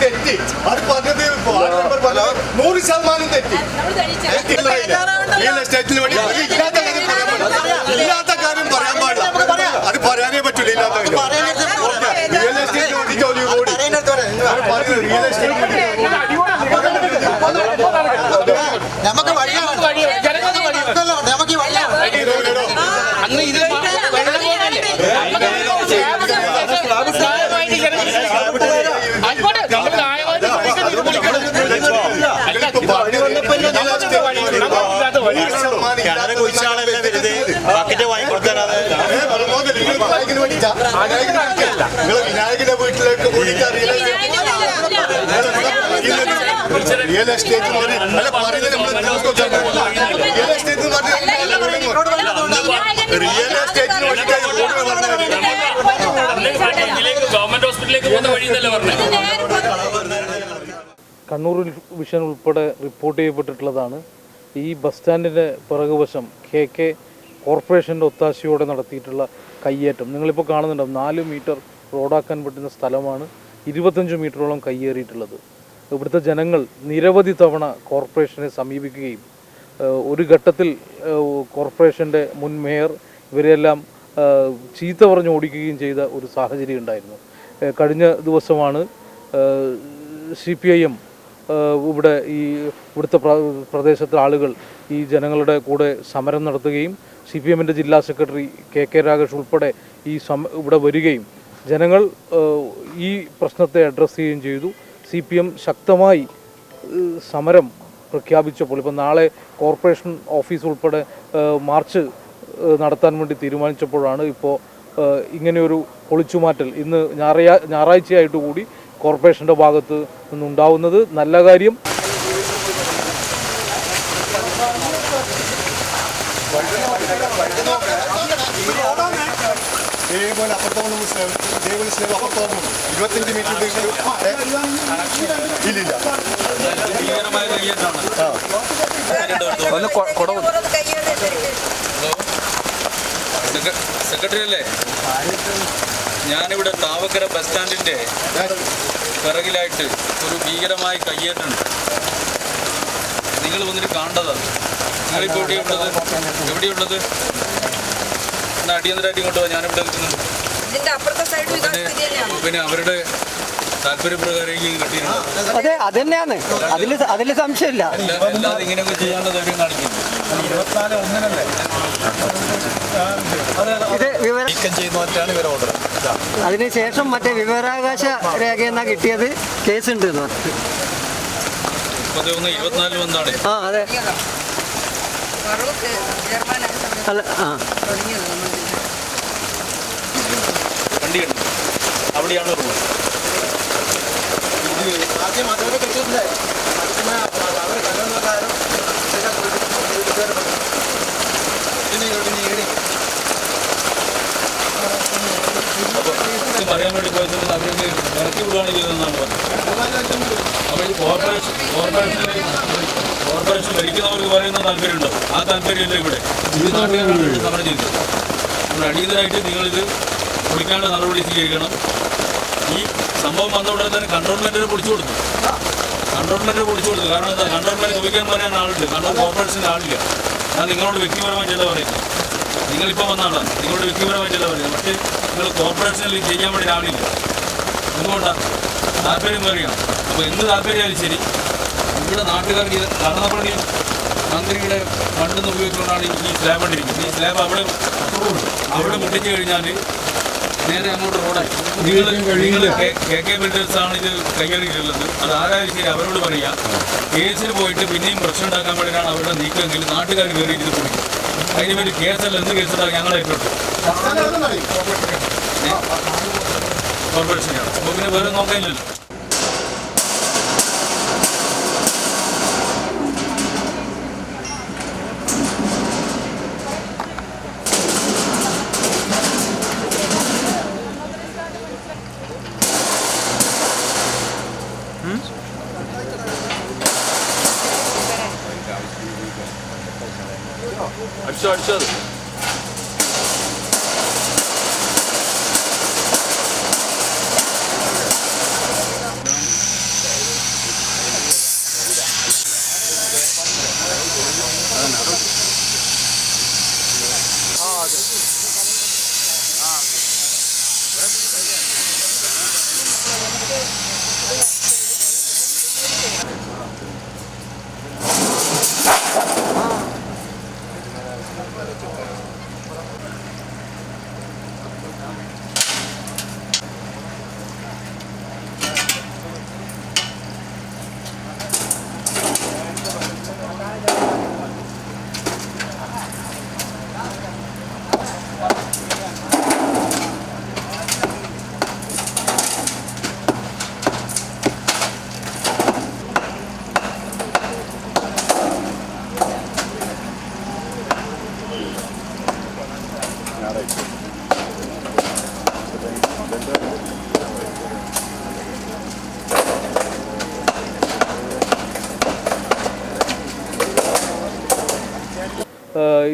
തെറ്റി. അത് പറഞ്ഞത് നൂറ് ശതമാനം തെറ്റി റിയൽ എസ്റ്റേറ്റിന് വേണ്ടി ഇല്ലാത്ത കാര്യം പറയാൻ പാടില്ല ഇല്ലാത്ത കാര്യം പറയാൻ പാടില്ല അത് പറയാനേ പറ്റില്ല ഇല്ലാത്ത കാര്യം റിയൽ എസ്റ്റേറ്റിന് വേണ്ടിയിട്ട് ഒരു കോടി അത് പറയുന്നത് റിയൽ എസ്റ്റേറ്റിന് വേണ്ടി നമുക്ക് വഴിയാണ് നമുക്ക് വഴിയാണ് അന്ന് ഇത് റിയൽ എസ്റ്റേറ്റ് അല്ല പറയുന്നത് നമ്മൾ റിയൽ എസ്റ്റേറ്റ് റിയൽ എസ്റ്റേറ്റിന് വേണ്ടിയിട്ടാണ് റോഡ് പറഞ്ഞത് ഇതിലേക്ക് ഗവൺമെന്റ് ഹോസ്പിറ്റലിലേക്ക് പോകുന്ന വഴി എന്നല്ല പറഞ്ഞത് കണ്ണൂർ വിഷൻ ഉൾപ്പെടെ റിപ്പോർട്ട് ചെയ്യപ്പെട്ടിട്ടുള്ളതാണ്. ഈ ബസ് സ്റ്റാൻഡിന്റെ പിറകുവശം കെ കെ കോർപ്പറേഷന്റെ ഒത്താശയോടെ നടത്തിയിട്ടുള്ള കയ്യേറ്റം. നിങ്ങളിപ്പോൾ കാണുന്നുണ്ടാവും നാല് മീറ്റർ റോഡാക്കാൻ പറ്റുന്ന സ്ഥലമാണ് ഇരുപത്തഞ്ച് മീറ്ററോളം കയ്യേറിയിട്ടുള്ളത്. ഇവിടുത്തെ ജനങ്ങൾ നിരവധി തവണ കോർപ്പറേഷനെ സമീപിക്കുകയും ഒരു ഘട്ടത്തിൽ കോർപ്പറേഷന്റെ മുൻ മേയർ ഇവരെല്ലാം ചീത്ത പറഞ്ഞ് ഓടിക്കുകയും ചെയ്ത ഒരു സാഹചര്യം ഉണ്ടായിരുന്നു. കഴിഞ്ഞ ദിവസമാണ് സി പി ഐ എം ഇവിടെ ഈ ഇവിടുത്തെ പ്ര- പ്രദേശത്തെ ആളുകൾ ഈ ജനങ്ങളുടെ കൂടെ സമരം നടത്തുകയും സി പി എമ്മിന്റെ ജില്ലാ സെക്രട്ടറി കെ കെ രാഗേഷ് ഉൾപ്പെടെ ഈ സമ ഇവിടെ വരികയും ജനങ്ങൾ ഈ പ്രശ്നത്തെ അഡ്രസ്സ് ചെയ്യുകയും ചെയ്തു. സി പി എം ശക്തമായി സമരം പ്രഖ്യാപിച്ചപ്പോൾ ഇപ്പോൾ നാളെ കോർപ്പറേഷൻ ഓഫീസ് ഉൾപ്പെടെ മാർച്ച് നടത്താൻ വേണ്ടി തീരുമാനിച്ചപ്പോഴാണ് ഇപ്പോൾ ഇങ്ങനെയൊരു പൊളിച്ചുമാറ്റൽ ഇന്ന് ഞായറാ ഞായറാഴ്ചയായിട്ട് കൂടി കോർപ്പറേഷന്റെ ഭാഗത്ത് നിന്നുണ്ടാവുന്നത്. നല്ല കാര്യം ഇതേപോലെ അപ്പുറത്തോളം മുസ്ലിം ഇതേപോലെ മുസ്ലിം അപ്പുറത്തോളം ഇരുപത്തഞ്ച് മീറ്റർ ഇല്ലില്ല. സെക്രട്ടറി അല്ലേ? ഞാനിവിടെ താവക്കര ബസ് സ്റ്റാൻഡിന്റെ പിറകിലായിട്ട് ഒരു ഭീകരമായ കയ്യേറ്റുണ്ട് നിങ്ങൾ വന്നിട്ട് കാണേണ്ടതാണ്. നിങ്ങളിപ്പോൾ എവിടെയുള്ളത്? എവിടെയുള്ളത്? അടിയന്തരമായിട്ട് ഇങ്ങോട്ട് പോകാം ഞാനിവിടെ നിൽക്കുന്നുണ്ട് ഇതിന്റെ അപ്പുറത്തെ സൈഡും ഇതാ പിന്നെ അവരുടെ താല്പര്യപ്രകാരം കിട്ടിയിട്ടുണ്ട് അതെ അത് തന്നെയാണ്. അതിൽ അതിൽ സംശയമില്ല. അല്ലാതെ ഇങ്ങനെയൊക്കെ ചെയ്യാനുള്ള ധൈര്യം കാണിക്കുന്നു അതിനുശേഷം മറ്റേ വിവരാവകാശ രേഖ എന്നാ കിട്ടിയത്? കേസുണ്ട് ഉണ്ട് ഇരുപത്തിനാലിൽ വന്നാണ്. ആ അതെ. ഫറൂഖ് അല്ല ആ. വണ്ടി ഉണ്ട് അവിടെയാണ് റൂം ആദ്യം അതോടെ കിട്ടിയിട്ടില്ലേ അവർ അപ്പോൾ ഇത് പറയാൻ വേണ്ടി പോയത് അവർക്ക് ഇറക്കി വിടുകയാണ് ചെയ്തതെന്നാണ് പറഞ്ഞത്. അപ്പോൾ ഈ കോർപ്പറേഷൻ കോർപ്പറേഷനിൽ ഭരിക്കുന്നവർക്ക് പറയുന്ന താല്പര്യമുണ്ടോ? ആ താല്പര്യമില്ല ഇവിടെ? നമ്മുടെ സമരം നമ്മൾ അടിയന്തരമായിട്ട് നിങ്ങളിത് പൊളിക്കാനുള്ള നടപടി സ്വീകരിക്കണം. ഈ സംഭവം വന്ന ഉടനെ തന്നെ കണ്ടോൺമെന്റിന് പൊളിച്ചു കൊടുത്തു. കണ്ടോൺമെന്റിന് പൊളിച്ചു കൊടുത്തു. കാരണം എന്താ? കണ്ടോൺമെന്റ് ചോദിക്കാൻ പറയാൻ ആളുണ്ട്. കൺട്രോൾ കോർപ്പറേഷന്റെ ആളില്ല. ഞാൻ നിങ്ങളോട് വ്യക്തിപരമായിട്ടല്ല പറയുന്നത് നിങ്ങളിപ്പോൾ വന്ന ആളാണ്. നിങ്ങളോട് വ്യക്തിപരമായിട്ടല്ല പറയുന്നത് പക്ഷേ നിങ്ങൾ കോർപ്പറേഷനിൽ ചെയ്യാൻ വേണ്ടി ആളില്ല എന്തുകൊണ്ടാണ് താല്പര്യം പറയുക അപ്പോൾ എന്ത് താല്പര്യമായാലും ശരി. ഇവിടെ നാട്ടുകാർ ഇത് കടന്നപ്പള്ളി മന്ത്രിയുടെ ഫണ്ടെന്ന് ഉപയോഗിച്ചുകൊണ്ടാണ് ഈ സ്ലാബ് ഇട്ടിരിക്കുന്നത് ഈ സ്ലാബ് അവിടെ അവിടെ മുട്ടിച്ചു കഴിഞ്ഞാൽ നേരെ അങ്ങോട്ട് റോഡായി നിങ്ങൾ നിങ്ങൾ കെ കെ ബിൽഡേഴ്സ് ആണ് ഇത് കൈകാര്യമുള്ളത് അത് ആരായാലും ശരി അവരോട് പറയാം. കേസിൽ പോയിട്ട് പിന്നെയും പ്രശ്നം ഉണ്ടാക്കാൻ വേണ്ടിയിട്ടാണ് അവരുടെ നീക്കമെങ്കിൽ നാട്ടുകാർ കയറി ഇത് കുടിക്കും. അതിന് വേണ്ടി കേസല്ല എന്ത് കേസുണ്ടാകും ഞങ്ങളായിട്ടുണ്ട് കോർപ്പറേഷനാണ് അപ്പോൾ പിന്നെ വേറെ നോക്കാനില്ലല്ലോ. I've started Southern.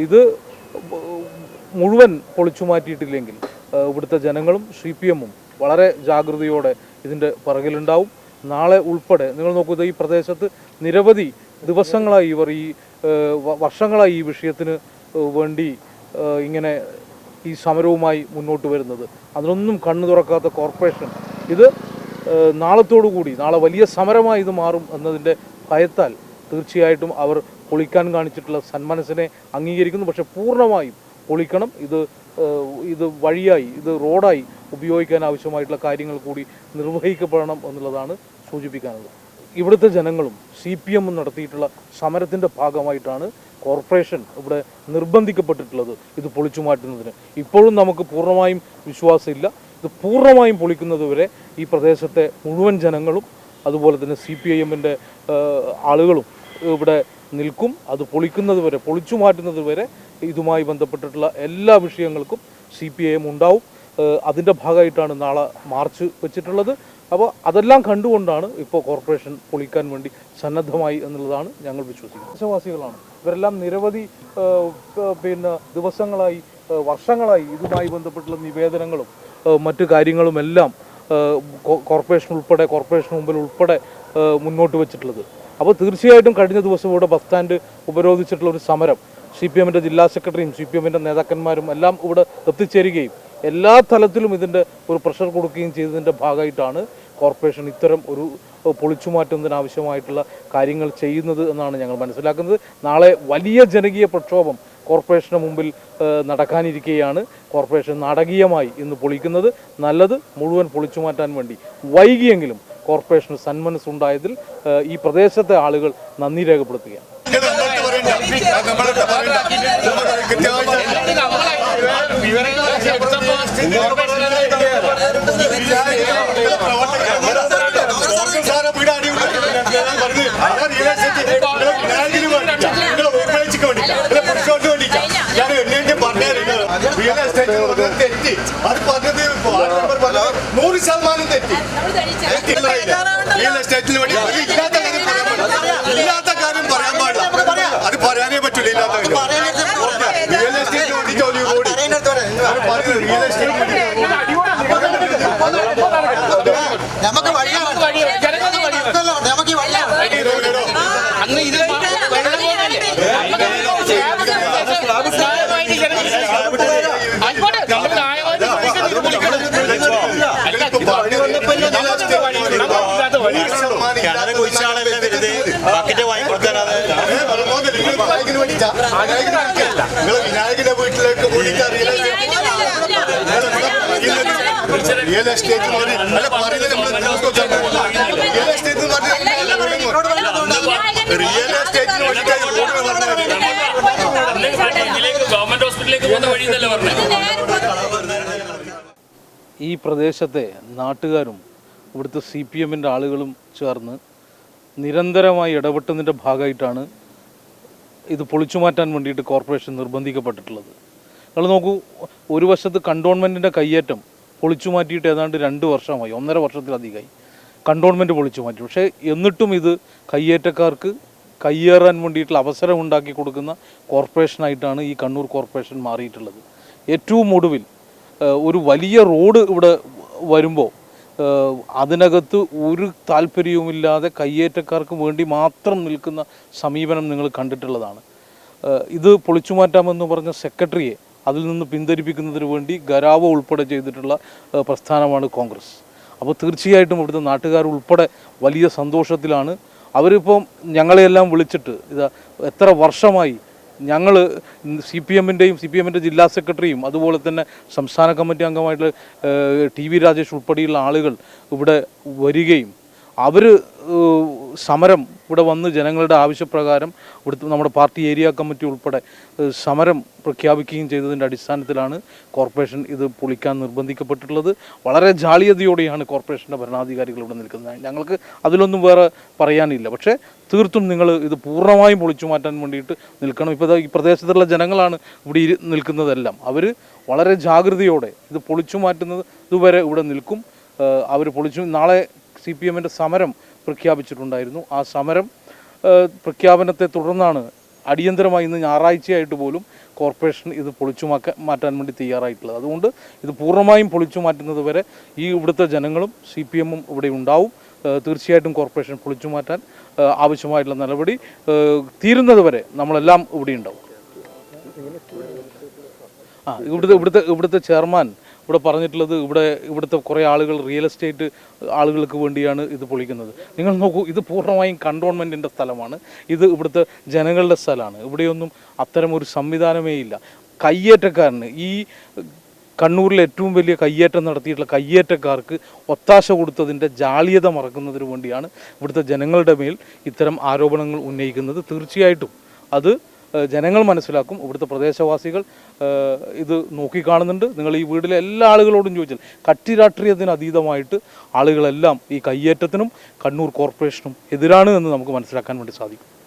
ഇത് മുഴുവൻ പൊളിച്ചു മാറ്റിയിട്ടില്ലെങ്കിൽ ഇവിടുത്തെ ജനങ്ങളും സി പി എമ്മും വളരെ ജാഗ്രതയോടെ ഇതിന്റെ പിറകിലുണ്ടാവും. നാളെ ഉൾപ്പെടെ നിങ്ങൾ നോക്കൂ ഇത് ഈ പ്രദേശത്ത് നിരവധി ദിവസങ്ങളായി ഇവർ ഈ വർഷങ്ങളായി ഈ വിഷയത്തിന് വേണ്ടി ഇങ്ങനെ ഈ സമരവുമായി മുന്നോട്ട് വരുന്നത്. അതിനൊന്നും കണ്ണു തുറക്കാത്ത കോർപ്പറേഷൻ ഇത് നാളത്തോടു കൂടി നാളെ വലിയ സമരമായി ഇത് മാറും എന്നതിന്റെ ഭയത്താൽ തീർച്ചയായിട്ടും അവർ പൊളിക്കാൻ കാണിച്ചിട്ടുള്ള സന്മനസ്സിനെ അംഗീകരിക്കുന്നു. പക്ഷെ പൂർണമായും പൊളിക്കണം. ഇത് ഇത് വഴിയായി ഇത് റോഡായി ഉപയോഗിക്കാൻ ആവശ്യമായിട്ടുള്ള കാര്യങ്ങൾ കൂടി നിർവഹിക്കപ്പെടണം എന്നുള്ളതാണ് സൂചിപ്പിക്കാനുള്ളത്. ഇവിടുത്തെ ജനങ്ങളും സി പി എമ്മും നടത്തിയിട്ടുള്ള സമരത്തിന്റെ ഭാഗമായിട്ടാണ് കോർപ്പറേഷൻ ഇവിടെ നിർബന്ധിക്കപ്പെട്ടിട്ടുള്ളത്. ഇത് പൊളിച്ചു മാറ്റുന്നതിന്. ഇപ്പോഴും നമുക്ക് പൂർണമായും വിശ്വാസമില്ല. ഇത് പൂർണമായും പൊളിക്കുന്നതുവരെ ഈ പ്രദേശത്തെ മുഴുവൻ ജനങ്ങളും അതുപോലെ തന്നെ സി പി ഐ എമ്മിന്റെ ആളുകളും ഇവിടെ നിൽക്കും. അത് പൊളിക്കുന്നത് വരെ പൊളിച്ചു മാറ്റുന്നത് വരെ ഇതുമായി ബന്ധപ്പെട്ടിട്ടുള്ള എല്ലാ വിഷയങ്ങൾക്കും സി പി ഐ എം ഉണ്ടാവും. അതിന്റെ ഭാഗമായിട്ടാണ് നാളെ മാർച്ച് വെച്ചിട്ടുള്ളത്. അപ്പോൾ അതെല്ലാം കണ്ടുകൊണ്ടാണ് ഇപ്പോൾ കോർപ്പറേഷൻ പൊളിക്കാൻ വേണ്ടി സന്നദ്ധമായി എന്നുള്ളതാണ് ഞങ്ങൾ വിശ്വസിക്കുന്നത്. ദേശവാസികളാണ്. ഇവരെല്ലാം നിരവധി പിന്നെ ദിവസങ്ങളായി വർഷങ്ങളായി ഇതുമായി ബന്ധപ്പെട്ടുള്ള നിവേദനങ്ങളും മറ്റു കാര്യങ്ങളുമെല്ലാം കോർപ്പറേഷൻ ഉൾപ്പെടെ കോർപ്പറേഷൻ മുമ്പിൽ ഉൾപ്പെടെ മുന്നോട്ട് വെച്ചിട്ടുള്ളത്. അപ്പോൾ തീർച്ചയായിട്ടും കഴിഞ്ഞ ദിവസം ഇവിടെ ബസ് സ്റ്റാൻഡ് ഉപരോധിച്ചിട്ടുള്ള ഒരു സമരം സി പി എമ്മിന്റെ ജില്ലാ സെക്രട്ടറിയും സി പി എമ്മിന്റെ നേതാക്കന്മാരും എല്ലാം ഇവിടെ എത്തിച്ചേരുകയും എല്ലാ തലത്തിലും ഇതിന്റെ ഒരു പ്രഷർ കൊടുക്കുകയും ചെയ്തതിന്റെ ഭാഗമായിട്ടാണ് കോർപ്പറേഷൻ ഇത്തരം ഒരു പൊളിച്ചുമാറ്റുന്നതിനാവശ്യമായിട്ടുള്ള പൊളിച്ചു മാറ്റുന്നതിനാവശ്യമായിട്ടുള്ള കാര്യങ്ങൾ ചെയ്യുന്നത് എന്നാണ് ഞങ്ങൾ മനസ്സിലാക്കുന്നത്. നാളെ വലിയ ജനകീയ പ്രക്ഷോഭം കോർപ്പറേഷന് മുമ്പിൽ നടക്കാനിരിക്കുകയാണ് കോർപ്പറേഷൻ നാടകീയമായി ഇന്ന് പൊളിക്കുന്നത്. നല്ലത് മുഴുവൻ പൊളിച്ചു മാറ്റാൻ വേണ്ടി വൈകിയെങ്കിലും കോർപ്പറേഷന് സന്മനസ്സുണ്ടായതിൽ ഈ പ്രദേശത്തെ ആളുകൾ നന്ദി രേഖപ്പെടുത്തുകയാണ്. എന്ന് പറഞ്ഞത് തെറ്റി. അത് പറഞ്ഞത് നൂറ് ശതമാനം തെറ്റി റിയൽ എസ്റ്റേറ്റിന് വേണ്ടി ഒരു ഇല്ലാത്ത കാര്യം പറയാൻ പാടില്ല ഇല്ലാത്ത കാര്യം പറയാൻ പാടില്ല അത് പറയാനേ പറ്റില്ല ഇല്ലാത്ത കാര്യം റിയൽ എസ്റ്റേറ്റിന് വേണ്ടി ജോലി കൂടി അത് പറയുന്നത് റിയൽ നമുക്ക് വഴിയാണ് നമുക്ക് വഴിയാണ് അന്ന് ഇത് ബക്കറ്റ് വാങ്ങിക്കൊടുക്കാനാണ് ഏ, നിങ്ങൾ വിനായകന്റെ വീട്ടിലേക്ക് റിയൽ എസ്റ്റേറ്റ് റിയൽ എസ്റ്റേറ്റ് എന്ന് അല്ല പറയുന്നത് നമ്മൾ റിയൽ എസ്റ്റേറ്റ് എന്ന് പറഞ്ഞ് റിയൽ എസ്റ്റേറ്റിന് വേണ്ടിയിട്ടാണ് റോഡ് പറഞ്ഞത് ഇതിലേക്ക് ഗവൺമെന്റ് ഹോസ്പിറ്റലിലേക്ക് പോകുന്ന വഴി എന്നല്ലേ പറഞ്ഞത് ഈ പ്രദേശത്തെ നാട്ടുകാരും ഇവിടുത്തെ സി പി എമ്മിന്റെ ആളുകളും ചേർന്ന് നിരന്തരമായി ഇടപെട്ടതിന്റെ ഭാഗമായിട്ടാണ് ഇത് പൊളിച്ചു മാറ്റാൻ വേണ്ടിയിട്ട് കോർപ്പറേഷൻ നിർബന്ധിക്കപ്പെട്ടിട്ടുള്ളത് നിങ്ങൾ നോക്കൂ ഒരു വശത്ത് കണ്ടോൺമെന്റിന്റെ കയ്യേറ്റം പൊളിച്ചു മാറ്റിയിട്ട് ഏതാണ്ട് രണ്ട് വർഷമായി ഒന്നര വർഷത്തിലധികമായി. കണ്ടോൺമെന്റ് പൊളിച്ചു മാറ്റി. പക്ഷേ എന്നിട്ടും ഇത് കയ്യേറ്റക്കാർക്ക് കയ്യേറാൻ വേണ്ടിയിട്ടുള്ള അവസരം ഉണ്ടാക്കി കൊടുക്കുന്ന കോർപ്പറേഷനായിട്ടാണ് ഈ കണ്ണൂർ കോർപ്പറേഷൻ മാറിയിട്ടുള്ളത്. ഏറ്റവും ഒടുവിൽ ഒരു വലിയ റോഡ് ഇവിടെ വരുമ്പോൾ അതിനകത്ത് ഒരു താല്പര്യവുമില്ലാതെ കയ്യേറ്റക്കാർക്ക് വേണ്ടി മാത്രം നിൽക്കുന്ന സമീപനം നിങ്ങൾ കണ്ടിട്ടുള്ളതാണ്. ഇത് പൊളിച്ചു മാറ്റാമെന്ന് പറഞ്ഞ സെക്രട്ടറിയെ അതിൽ നിന്ന് പിന്തിരിപ്പിക്കുന്നതിന് വേണ്ടി ഗരാവ ഉൾപ്പെടെ ചെയ്തിട്ടുള്ള പ്രസ്ഥാനമാണ് കോൺഗ്രസ്. അപ്പോൾ തീർച്ചയായിട്ടും ഇവിടുത്തെ നാട്ടുകാർ ഉൾപ്പെടെ വലിയ സന്തോഷത്തിലാണ്. അവരിപ്പം ഞങ്ങളെയെല്ലാം വിളിച്ചിട്ട് ഇതാ എത്ര വർഷമായി ഞങ്ങൾ സി പി എമ്മിന്റെയും സി പി എമ്മിന്റെ ജില്ലാ സെക്രട്ടറിയും അതുപോലെ തന്നെ സംസ്ഥാന കമ്മിറ്റി അംഗമായിട്ടുള്ള ടി വി രാജേഷ് ഉൾപ്പെടെയുള്ള ആളുകൾ ഇവിടെ വരികയും അവർ സമരം ഇവിടെ വന്ന് ജനങ്ങളുടെ ആവശ്യപ്രകാരം ഇവിടുത്തെ നമ്മുടെ പാർട്ടി ഏരിയ കമ്മിറ്റി ഉൾപ്പെടെ സമരം പ്രഖ്യാപിക്കുകയും ചെയ്തതിന്റെ അടിസ്ഥാനത്തിലാണ് കോർപ്പറേഷൻ ഇത് പൊളിക്കാൻ നിർബന്ധിക്കപ്പെട്ടിട്ടുള്ളത്. വളരെ ജാളിയതയോടെയാണ് കോർപ്പറേഷന്റെ ഭരണാധികാരികൾ ഇവിടെ നിൽക്കുന്നത്. ഞങ്ങൾക്ക് അതിലൊന്നും വേറെ പറയാനില്ല. പക്ഷേ തീർത്തും നിങ്ങൾ ഇത് പൂർണമായും പൊളിച്ചു മാറ്റാൻ വേണ്ടിയിട്ട് നിൽക്കണം. ഇപ്പോൾ ഈ പ്രദേശത്തുള്ള ജനങ്ങളാണ് ഇവിടെ നിൽക്കുന്നതെല്ലാം. അവർ വളരെ ജാഗ്രതയോടെ ഇത് പൊളിച്ചു മാറ്റുന്നത് ഇതുവരെ ഇവിടെ നിൽക്കും. അവർ പൊളിച്ചു നാളെ സി പി എമ്മിന്റെ സമരം പ്രഖ്യാപിച്ചിട്ടുണ്ടായിരുന്നു. ആ സമരം പ്രഖ്യാപനത്തെ തുടർന്നാണ് അടിയന്തരമായി ഇന്ന് ഞായറാഴ്ചയായിട്ട് പോലും കോർപ്പറേഷൻ ഇത് പൊളിച്ചു മാറ്റാൻ വേണ്ടി തയ്യാറായിട്ടുള്ളത്. അതുകൊണ്ട് ഇത് പൂർണമായും പൊളിച്ചു മാറ്റുന്നത് വരെ ഈ ഇവിടുത്തെ ജനങ്ങളും സി പി എമ്മും ഇവിടെ ഉണ്ടാവും. തീർച്ചയായിട്ടും കോർപ്പറേഷൻ പൊളിച്ചു മാറ്റാൻ ആവശ്യമായിട്ടുള്ള നടപടി തീരുന്നത് വരെ നമ്മളെല്ലാം ഇവിടെ ഉണ്ടാവും. ആ ഇവിടുത്തെ ഇവിടുത്തെ ഇവിടുത്തെ ചെയർമാൻ ഇവിടെ പറഞ്ഞിട്ടുള്ളത് ഇവിടെ ഇവിടുത്തെ കുറേ ആളുകൾ റിയൽ എസ്റ്റേറ്റ് ആളുകൾക്ക് വേണ്ടിയാണ് ഇത് പൊളിക്കുന്നത്. നിങ്ങൾ നോക്കൂ ഇത് പൂർണമായും കണ്ടോൺമെന്റിന്റെ സ്ഥലമാണ്. ഇത് ഇവിടുത്തെ ജനങ്ങളുടെ സ്ഥലമാണ്. ഇവിടെയൊന്നും അത്തരം ഒരു സംവിധാനമേ ഇല്ല. കയ്യേറ്റക്കാരന് ഈ കണ്ണൂരിൽ ഏറ്റവും വലിയ കയ്യേറ്റം നടത്തിയിട്ടുള്ള കയ്യേറ്റക്കാർക്ക് ഒത്താശ കൊടുത്തതിന്റെ ജാളിയത മറക്കുന്നതിന് വേണ്ടിയാണ് ഇവിടുത്തെ ജനങ്ങളുടെ മേൽ ഇത്തരം ആരോപണങ്ങൾ ഉന്നയിക്കുന്നത്. തീർച്ചയായിട്ടും അത് ജനങ്ങൾ മനസ്സിലാക്കും. ഇവിടുത്തെ പ്രദേശവാസികൾ ഇത് നോക്കിക്കാണുന്നുണ്ട്. നിങ്ങൾ ഈ വീട്ടിലെ എല്ലാ ആളുകളോടും ചോദിച്ചാൽ കട്ടി അതീതമായിട്ട് ആളുകളെല്ലാം ഈ കയ്യേറ്റത്തിനും കണ്ണൂർ കോർപ്പറേഷനും എതിരാണ് എന്ന് നമുക്ക് മനസ്സിലാക്കാൻ വേണ്ടി സാധിക്കും.